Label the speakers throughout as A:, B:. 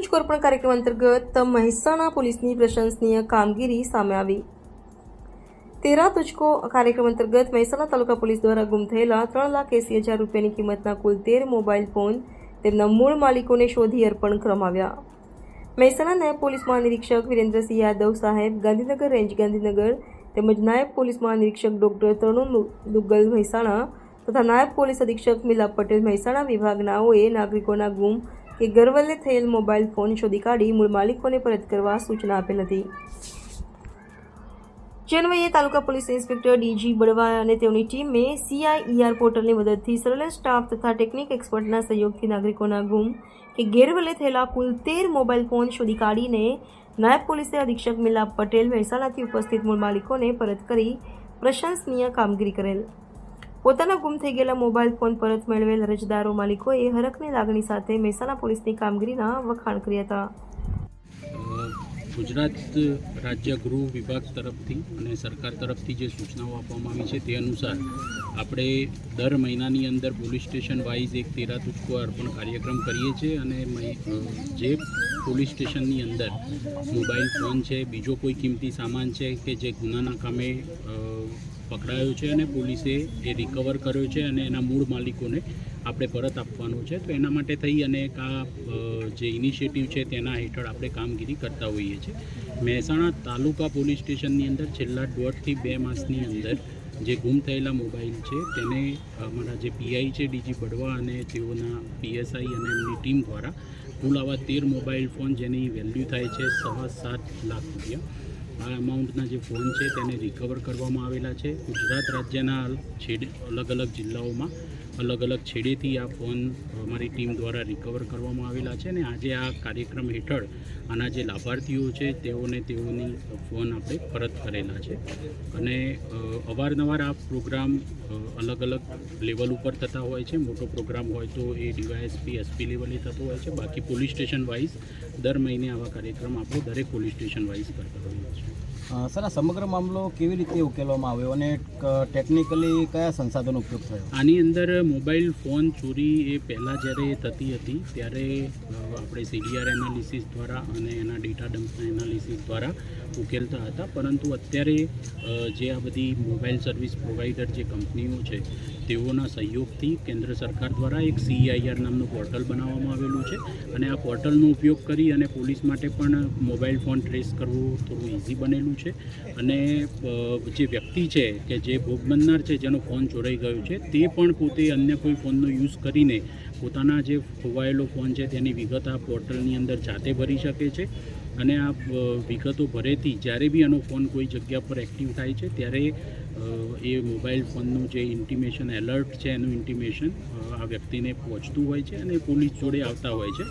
A: તુજકો કાર્યક્રમ અંતર્ગત મહેસાણા પોલીસની પ્રશંસનીય કામગીરી સામે આવી. તેરા તુચકો કાર્યક્રમ અંતર્ગત મહેસાણા તાલુકા પોલીસ દ્વારા ગુમ થયેલા ત્રણ લાખ એંસી હજાર રૂપિયાની કિંમતના કુલ તેર મોબાઈલ ફોન તેમના મૂળ માલિકોને શોધી અર્પણ કરવામાં મહેસાણા નાયબ પોલીસ મહાનિરીક્ષક વિરેન્દ્રસિંહ યાદવ સાહેબ, ગાંધીનગર રેન્જ ગાંધીનગર તેમજ નાયબ પોલીસ મહાનિરીક્ષક ડોક્ટર તરુણ દુગ્ગલ મહેસાણા તથા નાયબ પોલીસ અધિક્ષક મિલા પટેલ મહેસાણા વિભાગનાઓએ નાગરિકોના ગુમ કે ગરવલે થયેલ મોબાઈલ ફોન શોધી કાઢી મૂળ માલિકોને પરત કરવા સૂચના આપેલ હતી. જે તાલુકા પોલીસ ઇન્સ્પેક્ટર ડીજી બળવા અને તેઓની ટીમે સીઆઈઈઆર પોર્ટલની મદદથી સર્વેલન્સ સ્ટાફ તથા ટેકનિક એક્સપર્ટના સહયોગથી નાગરિકોના ગુમ કે ગેરવલે થયેલા કુલ તેર મોબાઈલ ફોન શોધી કાઢીને નાયબ પોલીસે અધિક્ષક મિલાપ પટેલ મહેસાણાથી ઉપસ્થિત મૂળ માલિકોને પરત કરી પ્રશંસનીય કામગીરી કરેલ. પોતાના ગુમ થઈ ગયેલા મોબાઈલ ફોન પરત મેળવેલ અરજદારો માલિકોએ હરખની લાગણી સાથે મહેસાણા પોલીસની કામગીરીના વખાણ કર્યા હતા.
B: ગુજરાત રાજ્ય ગૃહ વિભાગ તરફથી અને સરકાર તરફથી જે સૂચનાઓ આપવામાં આવી છે તે અનુસાર આપણે દર મહિનાની અંદર પોલીસ સ્ટેશન વાઇઝ એક તેરા તુચકો અર્પણ કાર્યક્રમ કરીએ છીએ અને જે પોલીસ સ્ટેશનની અંદર મોબાઈલ ફોન છે, બીજો કોઈ કિંમતી સામાન છે કે જે ગુનાના કામે પકડાયો છે અને પોલીસે એ રિકવર કર્યો છે અને એના મૂળ માલિકોને આપણે પરત આપવાનો છે. તો એના માટે થઈ અને એક આ જે ઇનિશિયેટિવ છે તેના હેઠળ આપણે કામગીરી કરતા હોઈએ છીએ. મહેસાણા તાલુકા પોલીસ સ્ટેશનની અંદર છેલ્લા દોઢથી બે માસની અંદર જે ગુમ થયેલા મોબાઈલ છે તેને અમારા જે પીઆઈ છે ડીજી બડવા અને તેઓના પીએસઆઈ અને એમની ટીમ દ્વારા કુલ આવા તેર મોબાઈલ ફોન જેની વેલ્યુ થાય છે સવા સાત લાખ રૂપિયા. આ અમાઉન્ટના જે ફોન છે તેને રિકવર કરવામાં આવેલા છે. ગુજરાત રાજ્યના છેડે અલગ અલગ જિલ્લાઓમાં અલગ અલગ છેડેથી આ ફોન અમારી ટીમ દ્વારા રિકવર કરવામાં આવેલા છે અને આજે આ કાર્યક્રમ હેઠળ આના જે લાભાર્થીઓ છે તેઓને તેઓની ફોન આપણે પરત કરેલા છે. અને અવારનવાર આ પ્રોગ્રામ અલગ અલગ લેવલ ઉપર થતા હોય છે. મોટો પ્રોગ્રામ હોય તો એ ડીવાયએસપી, એસપી લેવલે થતો હોય છે. બાકી પોલીસ સ્ટેશન વાઇઝ દર મહિને આવા કાર્યક્રમ આપણે દરેક પોલીસ સ્ટેશન વાઇઝ કરતા હોઈએ છીએ.
C: સર, આ સમગ્ર મામલો કેવી રીતે ઉકેલવામાં આવ્યો અને ટેકનિકલી કયા સંસાધનો ઉપયોગ થયો?
B: આની અંદર મોબાઈલ, ફોન, ચોરી એ પહેલાં જ્યારે થતી હતી, ત્યારે આપણે સીડીઆર એનાલિસિસ દ્વારા અને એના ડેટા ડમ્પના એનાલિસિસ દ્વારા ઉકેલતા હતા. પરંતુ અત્યારે જે આ બધી મોબાઈલ સર્વિસ પ્રોવાઈડર જે કંપનીઓ છે, તેઓના સહયોગથી કેન્દ્ર સરકાર દ્વારા એક સીઆઈઆર નામનું પોર્ટલ બનાવવામાં આવેલું છે. અને આ પોર્ટલનો ઉપયોગ કરી અને પોલીસ માટે પણ મોબાઈલ ફોન ટ્રેસ કરવું થોડું ઇઝી બનેલું છે અને જે વ્યક્તિ છે કે જે ભોગ બનનાર છે, જેનો ફોન ચોરાઈ ગયો છે, તે પણ પોતે અન્ય કોઈ ફોનનો યુઝ કરીને પોતાના જે ખોવાયેલો ફોન છે, તેની વિગત આ પોર્ટલની અંદર જાતે ભરી શકે છે. અને આ વિગતો ભરેથી જ્યારે બી આનો ફોન કોઈ જગ્યા પર એક્ટિવ થાય છે, ત્યારે એ મોબાઈલ ફોનનું જે ઇન્ટિમેશન, એલર્ટ છે, એનું ઇન્ટિમેશન આ વ્યક્તિને પહોંચતું હોય છે અને પોલીસ જોડે આવતા હોય છે.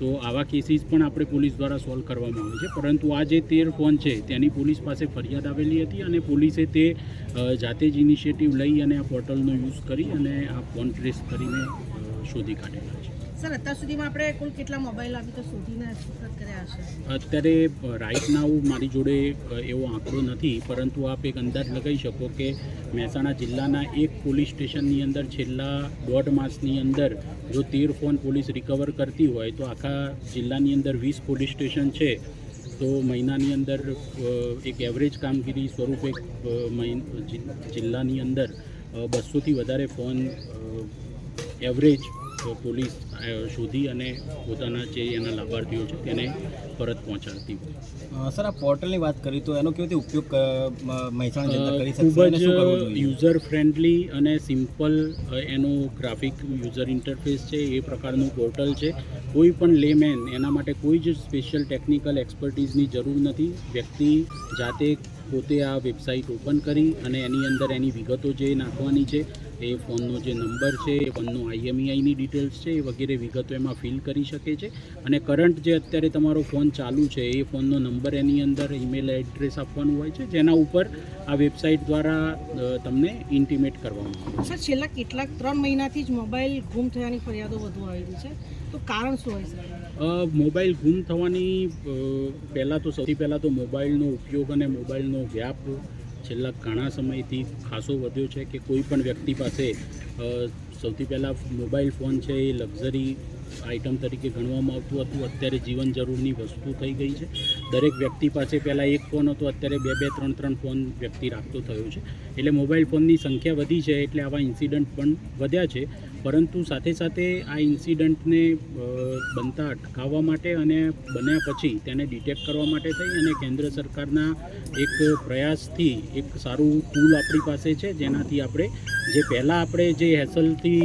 B: તો આવા કેસીસ પણ આપણે પોલીસ દ્વારા સોલ્વ કરવામાં આવે છે. પરંતુ આ જે તેર ફોન છે, તેની પોલીસ પાસે ફરિયાદ આવેલી હતી અને પોલીસે તે જાતે જ ઇનિશિયેટિવ લઈ અને આ પોર્ટલનો યુઝ કરી અને આ ફોન ટ્રેસ કરીને શોધી કાઢેલા છે.
D: અત્યાર
B: રાઈટ નાઉ મારી જોડે એવો આંકડો નથી, પરંતુ આપ એક અંદાજ લગાવી શકો કે મહેસાણા જિલ્લાના એક પોલીસ સ્ટેશનની અંદર છેલ્લા દોઢ માસની અંદર જો તેર ફોન પોલીસ રિકવર કરતી હોય, તો આખા જિલ્લાની અંદર વીસ પોલીસ સ્ટેશન છે. તો મહિનાની અંદર એક એવરેજ કામગીરી સ્વરૂપે જિલ્લાની અંદર બસોથી વધારે ફોન એવરેજ પોલીસ શોધી અને પોતાના જે એના લાભાર્થીઓ છે તેને પરત પહોંચાડતી હોય.
C: સર આ પોર્ટલની વાત કરી તો એનો કેવી રીતે ઉપયોગ મહેસાણા જનતા કરી
B: ખૂબ જ યુઝર ફ્રેન્ડલી અને સિમ્પલ એનો ગ્રાફિક યુઝર ઇન્ટરફેસ છે એ પ્રકારનું પોર્ટલ છે. કોઈ પણ લેમેન એના માટે કોઈ જ સ્પેશિયલ ટેકનિકલ એક્સપર્ટીઝની જરૂર નથી. વ્યક્તિ જાતે પોતે આ વેબસાઇટ ઓપન કરી અને એની અંદર એની વિગતો જે નાખવાની છે, એ ફોનનો જે નંબર છે, એ ફોનનો આઈએમઈઆઈની ડિટેલ્સ છે, એ વગેરે વિગતો એમાં ફિલ કરી શકે છે. અને કરંટ જે અત્યારે તમારો ફોન ચાલુ છે, એ ફોનનો નંબર એની અંદર ઈમેલ એડ્રેસ આપવાનું હોય છે, જેના ઉપર આ વેબસાઇટ દ્વારા તમને ઇન્ટિમેટ કરવામાં આવે.
D: સર, છેલ્લા કેટલાક ત્રણ મહિનાથી જ મોબાઈલ ગુમ થયાની ફરિયાદો વધુ આવી છે. તો કારણ શું હોય
B: મોબાઈલ ગુમ થવાની પહેલાં તો સૌથી પહેલાં તો મોબાઈલનો ઉપયોગ અને મોબાઈલનો વ્યાપ છેલ્લા ઘણા સમયથી ખાસો વધ્યો છે કે કોઈ પણ વ્યક્તિ પાસે સૌથી પહેલાં મોબાઈલ ફોન છે એ લક્ઝરી આઇટમ તરીકે ગણવામાં આવતું હતું. અત્યારે જીવન જરૂરની વસ્તુ થઈ ગઈ છે. દરેક વ્યક્તિ પાસે પહેલાં એક ફોન હતો, અત્યારે બે બે, ત્રણ ત્રણ ફોન વ્યક્તિ રાખતો થયો છે. એટલે મોબાઈલ ફોનની સંખ્યા વધી છે, એટલે આવા ઇન્સિડન્ટ પણ વધ્યા છે. પરંતુ સાથે સાથે આ ઇન્સિડન્ટને બનતા અટકાવવા માટે અને બન્યા પછી તેને ડિટેક્ટ કરવા માટે થઈ અને કેન્દ્ર સરકારના એક પ્રયાસથી એક સારું ટૂલ આપણી પાસે છે, જેનાથી આપણે જે પહેલાં આપણે જે હેસલથી